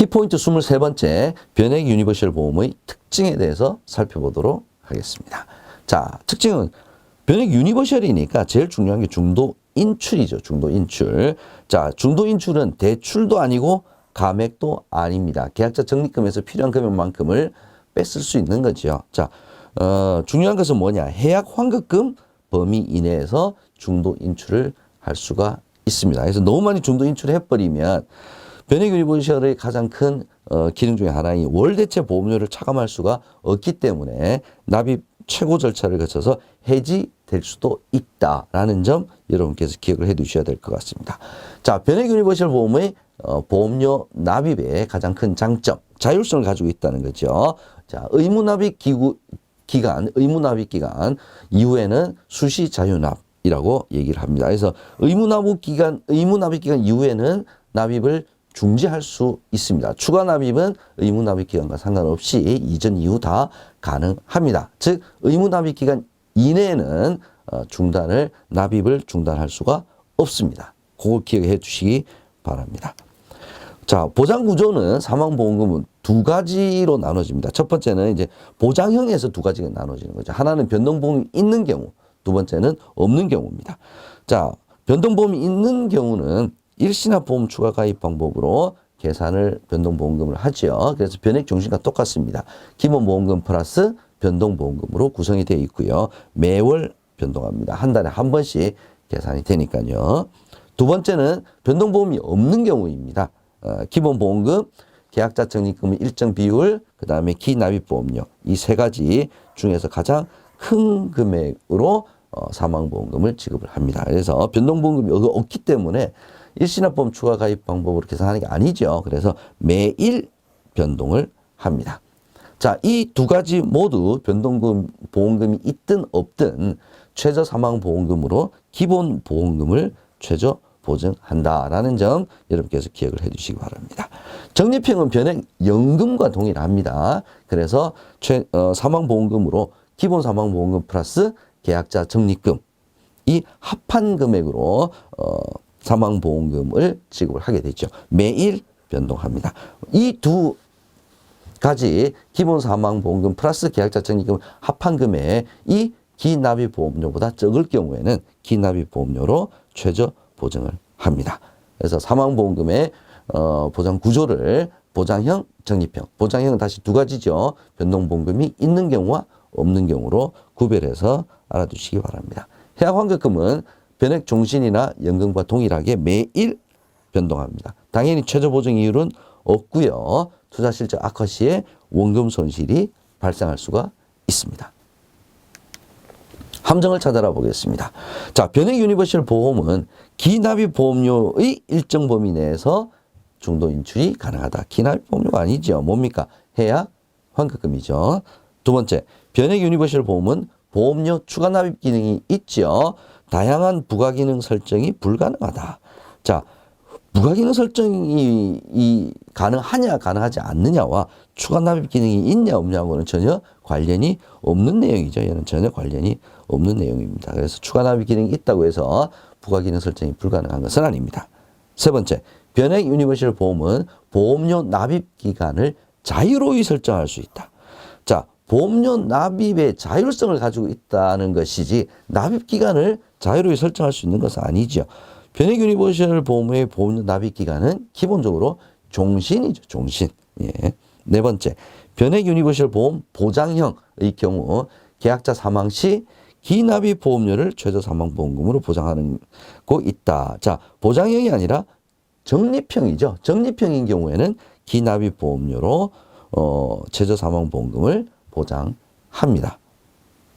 키포인트 23번째 변액 유니버셜 보험의 특징에 대해서 살펴보도록 하겠습니다. 자, 특징은 변액 유니버셜이니까 제일 중요한 게 중도 인출이죠. 중도 인출. 자, 중도 인출은 대출도 아니고 감액도 아닙니다. 계약자 적립금에서 필요한 금액만큼을 뺐을 수 있는 거죠. 자, 어, 중요한 것은 뭐냐? 해약 환급금 범위 이내에서 중도 인출을 할 수가 있습니다. 그래서 너무 많이 중도 인출을 해버리면 변액 유니버셜의 가장 큰 어, 기능 중에 하나인 월대체 보험료를 차감할 수가 없기 때문에 납입 최고 절차를 거쳐서 해지될 수도 있다라는 점 여러분께서 기억을 해 두셔야 될 것 같습니다. 자, 변액 유니버셜 보험의 어, 보험료 납입의 가장 큰 장점, 자율성을 가지고 있다는 거죠. 자, 의무 납입 기구, 기간, 의무 납입 기간 이후에는 수시 자유납이라고 얘기를 합니다. 그래서 의무 납입 기간, 의무 납입 기간 이후에는 납입을 중지할 수 있습니다. 추가 납입은 의무 납입 기간과 상관없이 이전 이후 다 가능합니다. 즉 의무 납입 기간 이내에는 어, 중단을 납입을 중단할 수가 없습니다. 그걸 기억해 주시기 바랍니다. 자, 보장 구조는 사망 보험금은 두 가지로 나눠집니다. 첫 번째는 이제 보장형에서 두 가지가 나눠지는 거죠. 하나는 변동보험이 있는 경우, 두 번째는 없는 경우입니다. 자, 변동보험이 있는 경우는 일시납 보험 추가 가입 방법으로 계산을 변동보험금을 하죠. 그래서 변액 종신과 똑같습니다. 기본보험금 플러스 변동보험금으로 구성이 되어 있고요. 매월 변동합니다. 한 달에 한 번씩 계산이 되니까요. 두 번째는 변동보험이 없는 경우입니다. 어, 기본보험금, 계약자 적립금 일정 비율, 그 다음에 기납입보험료 이 세 가지 중에서 가장 큰 금액으로 어, 사망보험금을 지급을 합니다. 그래서 변동보험금이 없- 없기 때문에 일시납보험 추가 가입 방법으로 계산하는 게 아니죠. 그래서 매일 변동을 합니다. 자, 이 두 가지 모두 변동금 보험금이 있든 없든 최저 사망 보험금으로 기본 보험금을 최저 보증한다라는 점 여러분께서 기억을 해 주시기 바랍니다. 적립형은 변액 연금과 동일합니다. 그래서 최, 어, 사망 보험금으로 기본 사망 보험금 플러스 계약자 적립금 이 합한 금액으로 어, 사망 보험금을 지급을 하게 되죠. 매일 변동합니다. 이 두 가지 기본 사망 보험금 플러스 계약자 적립금 합한 금액 이 기납입 보험료보다 적을 경우에는 기납입 보험료로 최저 보증을 합니다. 그래서 사망 보험금의 어, 보장 구조를 보장형, 적립형. 보장형은 다시 두 가지죠. 변동 보험금이 있는 경우와 없는 경우로 구별해서 알아두시기 바랍니다. 해약 환급금은 변액 종신이나 연금과 동일하게 매일 변동합니다. 당연히 최저 보증 이율은 없고요. 투자 실적 악화 시에 원금 손실이 발생할 수가 있습니다. 함정을 찾아라 보겠습니다. 자, 변액 유니버셜 보험은 기납입 보험료의 일정 범위 내에서 중도 인출이 가능하다. 기납입 보험료가 아니죠. 뭡니까? 해약 환급금이죠. 두 번째, 변액 유니버셜 보험은 보험료 추가 납입 기능이 있죠. 다양한 부가 기능 설정이 불가능하다. 자, 부가 기능 설정이 이 가능하냐 가능하지 않느냐와 추가 납입 기능이 있냐 없냐고는 전혀 관련이 없는 내용이죠. 얘는 전혀 관련이 없는 내용입니다. 그래서 추가 납입 기능이 있다고 해서 부가 기능 설정이 불가능한 것은 아닙니다. 세 번째, 변액 유니버셜 보험은 보험료 납입 기간을 자유로이 설정할 수 있다. 자, 보험료 납입의 자율성을 가지고 있다는 것이지 납입 기간을 자유로이 설정할 수 있는 것은 아니죠. 변액 유니버셜 보험의 보험료 납입 기간은 기본적으로 종신이죠. 종신. 예. 네 번째, 변액 유니버셜 보험 보장형의 경우 계약자 사망 시 기납입 보험료를 최저 사망 보험금으로 보장하는 거 있다. 자, 보장형이 아니라 적립형이죠. 적립형인 경우에는 기납입 보험료로 어, 최저 사망 보험금을 보장합니다.